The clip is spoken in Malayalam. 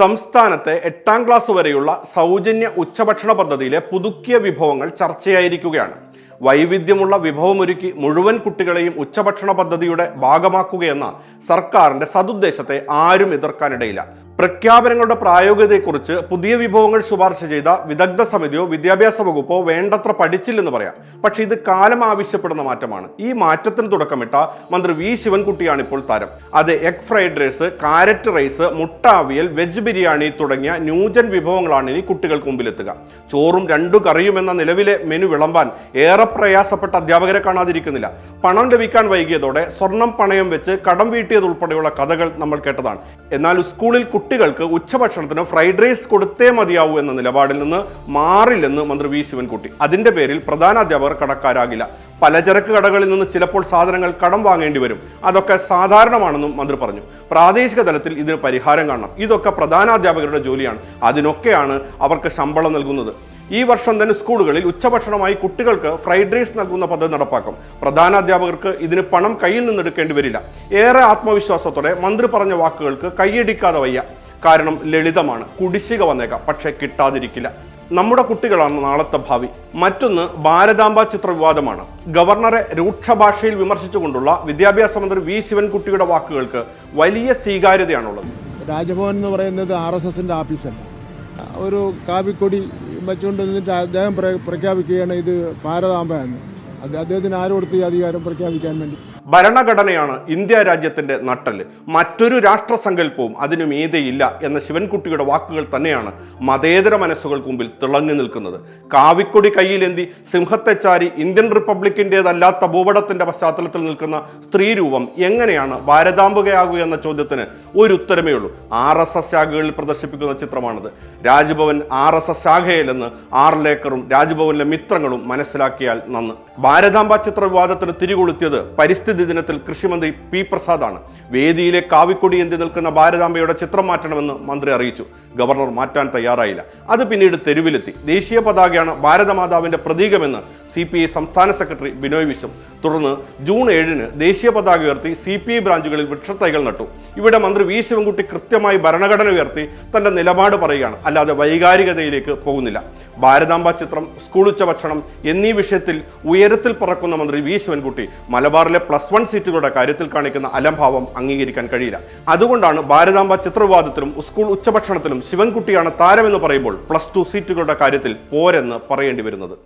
സംസ്ഥാനത്തെ എട്ടാം ക്ലാസ് വരെയുള്ള സൗജന്യ ഉച്ചഭക്ഷണ പദ്ധതിയിലെ പുതുക്കിയ വിഭവങ്ങൾ ചർച്ചയായിരിക്കുകയാണ്. വൈവിധ്യമുള്ള വിഭവമൊരുക്കി മുഴുവൻ കുട്ടികളെയും ഉച്ചഭക്ഷണ പദ്ധതിയുടെ ഭാഗമാക്കുകയെന്ന സർക്കാരിന്റെ സതുദ്ദേശത്തെ ആരും എതിർക്കാനിടയില്ല. പ്രഖ്യാപനങ്ങളുടെ പ്രായോഗികതയെക്കുറിച്ച് പുതിയ വിഭവങ്ങൾ ശുപാർശ ചെയ്ത വിദഗ്ധ സമിതിയോ വിദ്യാഭ്യാസ വകുപ്പോ വേണ്ടത്ര പഠിച്ചില്ലെന്ന് പറയാം. പക്ഷേ ഇത് കാലം ആവശ്യപ്പെടുന്ന മാറ്റമാണ്. ഈ മാറ്റത്തിന് തുടക്കമിട്ട മന്ത്രി വി ശിവൻകുട്ടിയാണ് ഇപ്പോൾ താരം. അത് egg fried rice carrot rice മുട്ട അവിയൽ വെജ് ബിരിയാണി തുടങ്ങിയ ന്യൂജൻ വിഭവങ്ങളാണ് ഇനി കുട്ടികൾക്ക് മുമ്പിലെത്തുക. ചോറും രണ്ടു കറിയും എന്ന നിലവിലെ മെനു വിളമ്പാൻ ഏറെ പ്രയാസപ്പെട്ട അധ്യാപകരെ കാണാതിരിക്കുന്നില്ല. പണം ലഭിക്കാൻ വൈകിയതോടെ സ്വർണം പണയം വെച്ച് കടം വീട്ടിയതുൾപ്പെടെയുള്ള കഥകൾ നമ്മൾ കേട്ടതാണ്. എന്നാൽ സ്കൂളിൽ കുട്ടികൾക്ക് ഉച്ചഭക്ഷണത്തിന് ഫ്രൈഡ് റൈസ് കൊടുത്തേ മതിയാവൂ എന്ന നിലപാടിൽ നിന്ന് മാറില്ലെന്ന് മന്ത്രി വി. ശിവൻകുട്ടി. അതിന്റെ പേരിൽ പ്രധാന അധ്യാപകർ കടക്കാരാകില്ല. പലചരക്ക് കടകളിൽ നിന്ന് ചിലപ്പോൾ സാധനങ്ങൾ കടം വാങ്ങേണ്ടി വരും. അതൊക്കെ സാധാരണമാണെന്നും മന്ത്രി പറഞ്ഞു. പ്രാദേശിക തലത്തിൽ ഇതിന് പരിഹാരം കാണണം. ഇതൊക്കെ പ്രധാനാധ്യാപകരുടെ ജോലിയാണ്. അതിനൊക്കെയാണ് അവർക്ക് ശമ്പളം നൽകുന്നത്. ഈ വർഷം തന്നെ സ്കൂളുകളിൽ ഉച്ചഭക്ഷണമായി കുട്ടികൾക്ക് ഫ്രൈഡ് റൈസ് നൽകുന്ന പദ്ധതി നടപ്പാക്കും. പ്രധാന അധ്യാപകർക്ക് ഇതിന് പണം കയ്യിൽ നിന്ന് എടുക്കേണ്ടി വരില്ല. ഏറെ ആത്മവിശ്വാസത്തോടെ മന്ത്രി പറഞ്ഞ വാക്കുകൾക്ക് കൈയടിക്കാതെ വയ്യ. കാരണം ലളിതമാണ്. കുടിശ്ശിക വന്നേക്കാം. പക്ഷേ കിട്ടാതിരിക്കില്ല. നമ്മുടെ കുട്ടികളാണ് നാളത്തെ ഭാവി. മറ്റൊന്ന് ഭാരതാംബ ചിത്ര വിവാദമാണ് ഗവർണറെ രൂക്ഷ ഭാഷയിൽ വിമർശിച്ചുകൊണ്ടുള്ള വിദ്യാഭ്യാസ മന്ത്രി വി ശിവൻകുട്ടിയുടെ വാക്കുകൾക്ക് വലിയ സ്വീകാര്യതയാണുള്ളത്. രാജഭവൻ എന്ന് പറയുന്നത് ആർ എസ് എസിന്റെ ഓഫീസല്ല ഒരു കാവിക്കൊടി വെച്ചുകൊണ്ട് നിന്നിട്ട് അദ്ദേഹം പ്ര- പ്രഖ്യാപിക്കുകയാണ് ഇത് ഭാരതാംബ എന്ന്. അദ്ദേഹത്തിന് ആര് ഈ അധികാരം പ്രഖ്യാപിക്കാൻ വേണ്ടി? ഭരണഘടനയാണ് ഇന്ത്യ രാജ്യത്തിന്റെ നട്ടൽ മറ്റൊരു രാഷ്ട്രസങ്കല്പവും അതിനു മീതെയില്ല എന്ന ശിവൻകുട്ടിയുടെ വാക്കുകൾ തന്നെയാണ് മതേതര മനസ്സുകൾക്ക് മുമ്പിൽ തിളങ്ങി നിൽക്കുന്നത്. കാവിക്കൊടി കയ്യിലെന്തി സിംഹത്തെ ചാരി ഇന്ത്യൻ റിപ്പബ്ലിക്കിന്റെതല്ലാത്ത ഭൂപടത്തിന്റെ പശ്ചാത്തലത്തിൽ നിൽക്കുന്ന സ്ത്രീരൂപം എങ്ങനെയാണ് ഭാരതാംബുകയാകുക എന്ന ചോദ്യത്തിന് ഒരു ഉത്തരമേ ഉള്ളൂ. ആർ എസ് എസ് ശാഖകളിൽ പ്രദർശിപ്പിക്കുന്ന ചിത്രമാണിത്. രാജ്ഭവൻ ആർ എസ് എസ് ശാഖയിലെന്ന് ആർ ലേക്കറും രാജ്ഭവനിലെ മിത്രങ്ങളും മനസ്സിലാക്കിയാൽ നന്ന്. ഭാരതാംബ ചിത്ര വിവാദത്തിന് തിരികൊളുത്തിയത് പരിസ്ഥിതി ദിനത്തിൽ കൃഷിമന്ത്രി പി പ്രസാദാണ്. വേദിയിലെ കാവിക്കൊടി എന്തി നിൽക്കുന്ന ഭാരതാംബയുടെ ചിത്രം മാറ്റണമെന്ന് മന്ത്രി അറിയിച്ചു. ഗവർണർ മാറ്റാൻ തയ്യാറായില്ല. അത് പിന്നീട് തെരുവിലെത്തി. ദേശീയ പതാകയാണ് ഭാരതമാതാവിന്റെ പ്രതീകമെന്ന് സി പി ഐ സംസ്ഥാന സെക്രട്ടറി ബിനോയ് വിശ്വം. തുടർന്ന് ജൂൺ ഏഴിന് ദേശീയ പതാക ഉയർത്തി സി പി ഐ ബ്രാഞ്ചുകളിൽ വൃക്ഷത്തൈകൾ നട്ടു. ഇവിടെ മന്ത്രി വി ശിവൻകുട്ടി കൃത്യമായി ഭരണഘടന ഉയർത്തി തന്റെ നിലപാട് പറയുകയാണ്. അല്ലാതെ വൈകാരികതയിലേക്ക് പോകുന്നില്ല. ഭാരതാംബ ചിത്രം സ്കൂൾ ഉച്ചഭക്ഷണം എന്നീ വിഷയത്തിൽ ഉയരത്തിൽ പറക്കുന്ന മന്ത്രി വി ശിവൻകുട്ടി മലബാറിലെ പ്ലസ് വൺ സീറ്റുകളുടെ കാര്യത്തിൽ കാണിക്കുന്ന അലംഭാവം അംഗീകരിക്കാൻ കഴിയില്ല. അതുകൊണ്ടാണ് ഭാരതാംബ ചിത്രവിവാദത്തിലും സ്കൂൾ ഉച്ചഭക്ഷണത്തിലും ശിവൻകുട്ടിയാണ് താരമെന്ന് പറയുമ്പോൾ പ്ലസ് ടു സീറ്റുകളുടെ കാര്യത്തിൽ പോരെന്ന് പറയേണ്ടി വരുന്നത്.